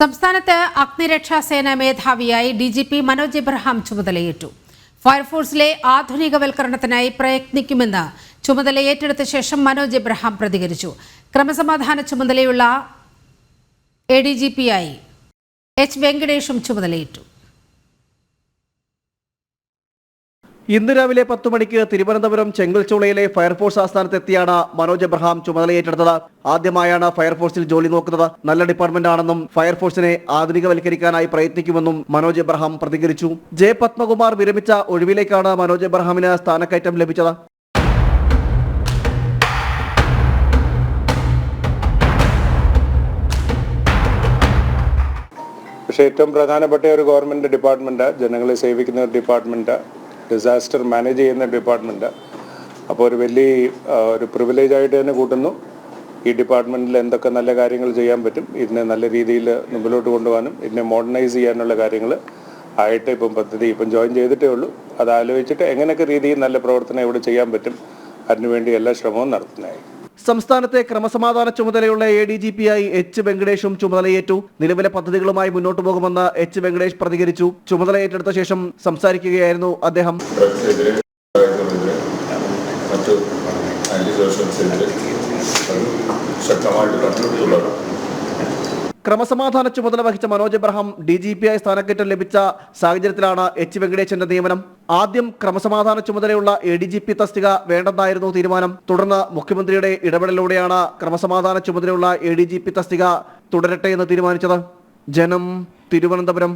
സംസ്ഥാനത്ത് അഗ്നിരക്ഷാ സേന മേധാവിയായി D G P Manoj Abraham ചുമതലയേറ്റു. ഫയർഫോഴ്സിലെ ആധുനികവൽക്കരണത്തിനായി പ്രയത്നിക്കുമെന്ന് ചുമതല ഏറ്റെടുത്ത ശേഷം മനോജ് എബ്രഹാം പ്രതികരിച്ചു. ക്രമസമാധാന ചുമതലയുള്ള എ ഡി ജി പിയായി എച്ച് വെങ്കടേഷും ചുമതലയേറ്റു. ഇന്ന് രാവിലെ പത്ത് മണിക്ക് തിരുവനന്തപുരം ചെങ്കൽച്ചോളയിലെ ഫയർഫോഴ്സ് ആസ്ഥാനത്തെത്തിയാണ് മനോജ് എബ്രഹാം ചുമതലയേറ്റെടുത്തത്. ആദ്യമായാണ് ഫയർഫോഴ്സിൽ ജോലി നോക്കുന്നത്. നല്ല ഡിപ്പാർട്ട്മെന്റ് ആണെന്നും ഫയർഫോഴ്സിനെ ആധുനികവൽക്കരിക്കാനായി പ്രയത്നിക്കുമെന്നും മനോജ് എബ്രഹാം പ്രതികരിച്ചു. ജെ പത്മകുമാർ വിരമിച്ച ഒഴിവിലേക്കാണ് മനോജ് എബ്രഹാമിന് സ്ഥാനക്കയറ്റം ലഭിച്ചത്. പക്ഷേ ഏറ്റവും പ്രധാനപ്പെട്ട ഒരു ഗവൺമെന്റ് ഡിപ്പാർട്ട്മെന്റ് ജനങ്ങളെ സേവിക്കുന്ന ഒരു ഡിപ്പാർട്ട്മെന്റ് ഡിസാസ്റ്റർ മാനേജ് ചെയ്യുന്ന ഡിപ്പാർട്ട്മെന്റ് അപ്പോൾ ഒരു വലിയ ഒരു പ്രിവിലേജ് ആയിട്ട് തന്നെ കൂട്ടുന്നു. ഈ ഡിപ്പാർട്ട്മെന്റിൽ എന്തൊക്കെ നല്ല കാര്യങ്ങൾ ചെയ്യാൻ പറ്റും ഇതിനെ നല്ല രീതിയിൽ മുമ്പിലോട്ട് കൊണ്ടുപോകാനും ഇതിനെ മോഡേണൈസ് ചെയ്യാനുള്ള കാര്യങ്ങൾ ആയിട്ട് ഇപ്പം പദ്ധതി ഇപ്പം ജോയിൻ ചെയ്തിട്ടേ ഉള്ളൂ. അത് ആലോചിച്ചിട്ട് എങ്ങനെയൊക്കെ രീതിയിൽ നല്ല പ്രവർത്തനം ഇവിടെ ചെയ്യാൻ പറ്റും അതിനുവേണ്ടി എല്ലാ ശ്രമവും നടത്തുന്നതായി സംസ്ഥാനത്തെ ക്രമസമാധാന ചുമതലയുള്ള എ ഡി ജി പി ആയി എച്ച് വെങ്കടേഷും ചുമതലയേറ്റു. നിലവിലെ പദ്ധതികളുമായി മുന്നോട്ടു പോകുമെന്ന് എച്ച് വെങ്കടേഷ് പ്രതികരിച്ചു. ചുമതല ഏറ്റെടുത്ത ശേഷം സംസാരിക്കുകയായിരുന്നു അദ്ദേഹം. ശക്തമായിട്ട് ക്രമസമാധാന ചുമതല വഹിച്ച Manoj Abraham D G P ആയി സ്ഥാനക്കയറ്റം ലഭിച്ച സാഹചര്യത്തിലാണ് എച്ച് വെങ്കടേശന്റെ നിയമനം. ആദ്യം ക്രമസമാധാന ചുമതലയുള്ള എ ഡി ജി പി തസ്തിക വേണ്ടെന്നായിരുന്നു തീരുമാനം. തുടർന്ന് മുഖ്യമന്ത്രിയുടെ ഇടപെടലിലൂടെയാണ് ക്രമസമാധാന ചുമതലയുള്ള എ ഡി ജി പി തസ്തിക തുടരട്ടെ എന്ന് തീരുമാനിച്ചത്. ജനം തിരുവനന്തപുരം.